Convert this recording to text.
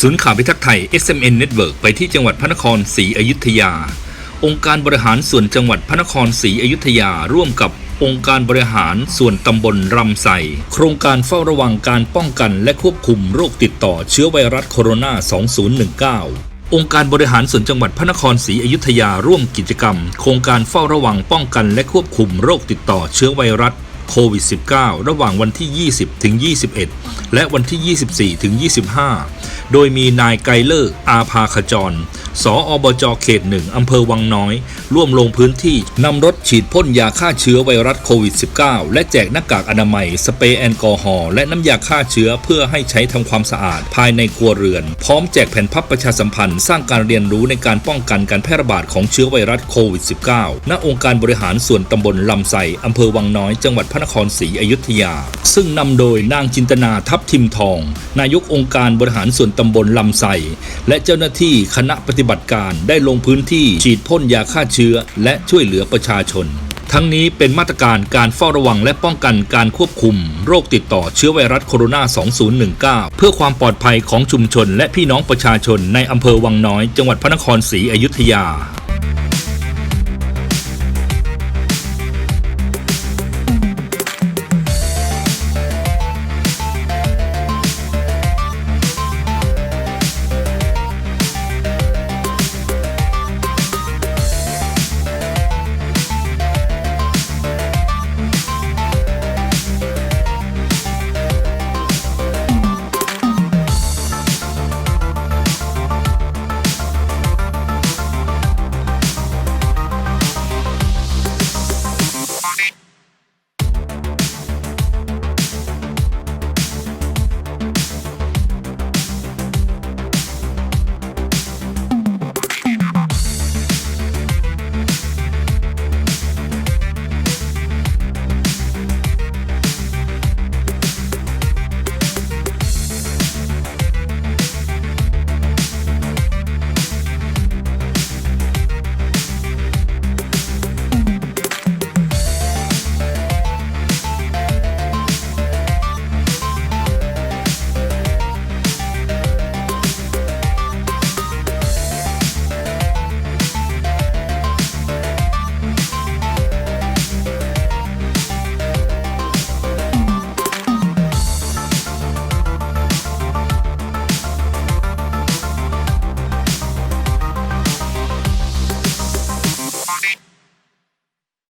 ศูนย์ข่าวพิทักษ์ไทย SMN Network ไปที่จังหวัดพระนครศรีอยุธยา องค์การบริหารส่วนจังหวัดพระนครศรีอยุธยาร่วมกับองค์การบริหารส่วนตำบลรำไสโครงการเฝ้าระวังการป้องกันและควบคุมโรคติดต่อเชื้อไวรัสโคโรนา 2019องค์การบริหารส่วนจังหวัดพระนครศรีอยุธยาร่วมกิจกรรม โครงการเฝ้าระวังป้องกันและควบคุมโรคติดต่อเชื้อไวรัสโควิด -19 ระหว่างวันที่ 20 ถึง 21 และวันที่ 24 ถึง 25 โดยมีนายไกเลอร์อาภาขจร สออบจเขตหนึ่งอำเภอวังน้อย ร่วมลงพื้นที่นำรถฉีดพ่นยาฆ่าเชื้อไวรัสโควิด -19 และแจกหน้ากากอนามัย สเปรย์แอลกอฮอล์และน้ำยาฆ่าเชื้อเพื่อให้ใช้ทำความสะอาดภายในครัวเรือน พร้อมแจกแผ่นพับประชาสัมพันธ์สร้างการเรียนรู้ในการป้องกันการแพร่ระบาดของเชื้อไวรัสโควิด -19 ณองค์การบริหารส่วนตำบลลำไสอำเภอวังน้อย จังหวัดพระนครศรีอยุธยา ซึ่งนำโดยนางจินตนาทับทิมทอง นายกองค์การบริหารส่วนตำบลลำไสและเจ้าหน้าที่คณะปฏิบัติการได้ลงพื้นที่ฉีดพ่นยาฆ่าเชื้อ และช่วยเหลือประชาชน ทั้งนี้เป็นมาตรการการเฝ้าระวังและป้องกันการควบคุม โรคติดต่อเชื้อไวรัสโคโรนา 2019 เพื่อความปลอดภัยของชุมชน และพี่น้องประชาชนในอำเภอวังน้อย จังหวัดพระนครศรีอยุธยา